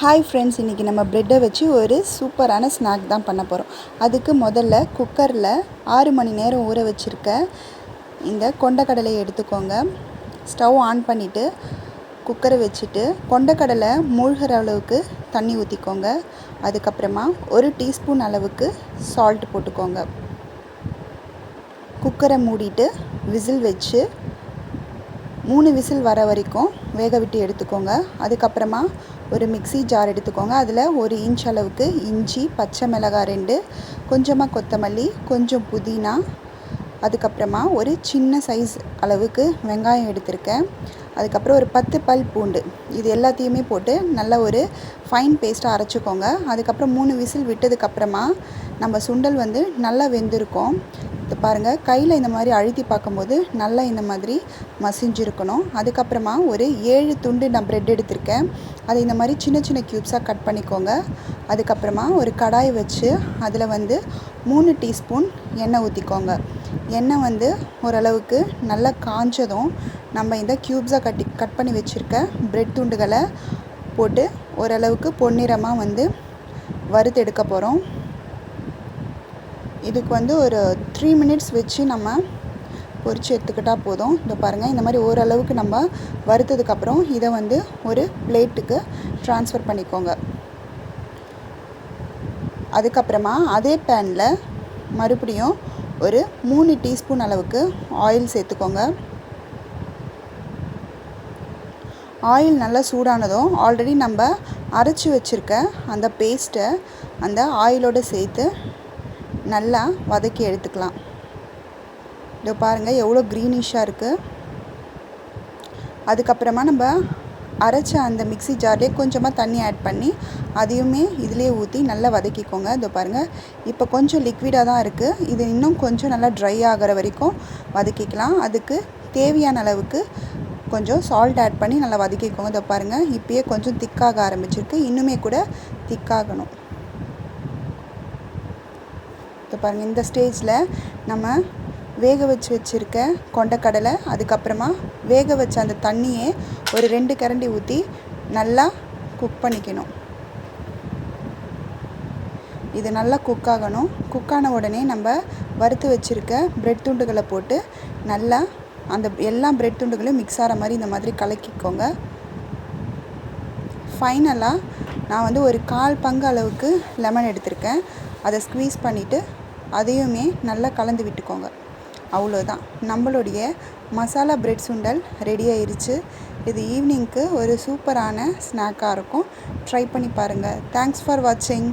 Hi friends இன்றைக்கி நம்ம ப்ரெட்டை வச்சு ஒரு சூப்பரான ஸ்நாக் தான் பண்ண போகிறோம் அதுக்கு முதல்ல குக்கரில் ஆறு மணி நேரம் ஊற வச்சுருக்க இந்த கொண்டக்கடலையை எடுத்துக்கோங்க. ஸ்டவ் ஆன் பண்ணிவிட்டு குக்கரை வச்சுட்டு கொண்டக்கடலை மூழ்கிற அளவுக்கு தண்ணி ஊற்றிக்கோங்க அதுக்கப்புறமா ஒரு டீஸ்பூன் அளவுக்கு சால்ட் போட்டுக்கோங்க. குக்கரை மூடிட்டு விசில் வச்சு மூணு விசில் வர வரைக்கும் வேக விட்டு எடுத்துக்கோங்க. அதுக்கப்புறமா ஒரு மிக்சி ஜார் எடுத்துக்கோங்க. அதில் ஒரு இன்ச் அளவுக்கு இஞ்சி பச்சை மிளகாய் ரெண்டு கொஞ்சமாக கொத்தமல்லி கொஞ்சம் புதினா அதுக்கப்புறமா ஒரு சின்ன சைஸ் அளவுக்கு வெங்காயம் எடுத்திருக்கேன். அதுக்கப்புறம் ஒரு பத்து பல் பூண்டு. இது எல்லாத்தையுமே போட்டு நல்ல ஒரு ஃபைன் பேஸ்ட்டாக அரைச்சிக்கோங்க. அதுக்கப்புறம் மூணு விசில் விட்டதுக்கப்புறமா நம்ம சுண்டல் வந்து நல்லா வெந்திருக்கும். இது பாருங்கள் கையில் இந்த மாதிரி அழுத்தி பார்க்கும்போது நல்லா இந்த மாதிரி மசிஞ்சிருக்கணும். அதுக்கப்புறமா ஒரு ஏழு துண்டு நான் ப்ரெட் எடுத்திருக்கேன். அதை இந்த மாதிரி சின்ன சின்ன க்யூப்ஸாக கட் பண்ணிக்கோங்க. அதுக்கப்புறமா ஒரு கடாய் வச்சு அதில் வந்து மூணு டீஸ்பூன் எண்ணெய் ஊற்றிக்கோங்க எண்ணெய் வந்து ஓரளவுக்கு நல்லா காஞ்சதும் நம்ம இந்த க்யூப்ஸாக கட்டி கட் பண்ணி வச்சுருக்க ப்ரெட் துண்டுகளை போட்டு ஓரளவுக்கு பொன்னிறமாக வந்து வறுத்து எடுக்க போகிறோம் இதுக்கு வந்து ஒரு த்ரீ மினிட்ஸ் வச்சு நம்ம பொறிச்சு எடுத்துக்கிட்டால் போதும். இந்த பாருங்கள் இந்த மாதிரி ஓரளவுக்கு நம்ம வறுத்ததுக்கப்புறம் இதை வந்து ஒரு பிளேட்டுக்கு ட்ரான்ஸ்ஃபர் பண்ணிக்கோங்க. அதுக்கப்புறமா அதே பேனில் மறுபடியும் ஒரு மூணு டீஸ்பூன் அளவுக்கு ஆயில் சேர்த்துக்கோங்க. ஆயில் நல்லா சூடானதும் ஆல்ரெடி நம்ம அரைச்சி வச்சுருக்க அந்த பேஸ்ட்டை அந்த ஆயிலோடு சேர்த்து நல்லா வதக்கி எடுத்துக்கலாம். இதோ பாருங்கள் எவ்வளோ க்ரீனிஷாக இருக்குது அதுக்கப்புறமா நம்ம அரைச்ச அந்த மிக்சி ஜார்லேயே கொஞ்சமாக தண்ணி ஆட் பண்ணி அதையுமே இதிலே ஊற்றி நல்லா வதக்கிக்கோங்க. இதோ பாருங்கள் இப்போ கொஞ்சம் லிக்விடாக தான் இருக்குது இது இன்னும் கொஞ்சம் நல்லா ட்ரை ஆகிற வரைக்கும் வதக்கிக்கலாம். அதுக்கு தேவையான அளவுக்கு கொஞ்சம் சால்ட் ஆட் பண்ணி நல்லா வதக்கிக்கோங்க. இதோ பாருங்கள் இப்போயே கொஞ்சம் திக்காக ஆரம்பிச்சிருக்கு. இன்னுமே கூட திக்காகணும் இப்போ பாருங்கள் இந்த ஸ்டேஜில் நம்ம வேக வச்சு வச்சுருக்க கொண்டக்கடலை அதுக்கப்புறமா வேக வச்ச அந்த தண்ணியை ஒரு ரெண்டு கரண்டி ஊற்றி நல்லா குக் பண்ணிக்கணும். இது நல்லா குக் ஆகணும். குக் ஆன உடனே நம்ம வறுத்து வச்சுருக்க ப்ரெட் துண்டுகளை போட்டு நல்லா அந்த எல்லா ப்ரெட் துண்டுகளையும் மிக்ஸ் ஆகிற மாதிரி இந்த மாதிரி கலக்கிக்கோங்க. ஃபைனலாக நான் வந்து ஒரு கால் பங்கு அளவுக்கு லெமன் எடுத்திருக்கேன். அதை ஸ்க்வீஸ் பண்ணிவிட்டு அதையுமே நல்லா கலந்து விட்டுக்கோங்க. அவ்வளோதான். நம்மளுடைய மசாலா பிரெட் சுண்டல் ரெடி ஆயிடுச்சு இது ஈவினிங்க்கு ஒரு சூப்பரான ஸ்நாக்காக இருக்கும். ட்ரை பண்ணி பாருங்கள் தேங்க்ஸ் ஃபார் வாட்சிங்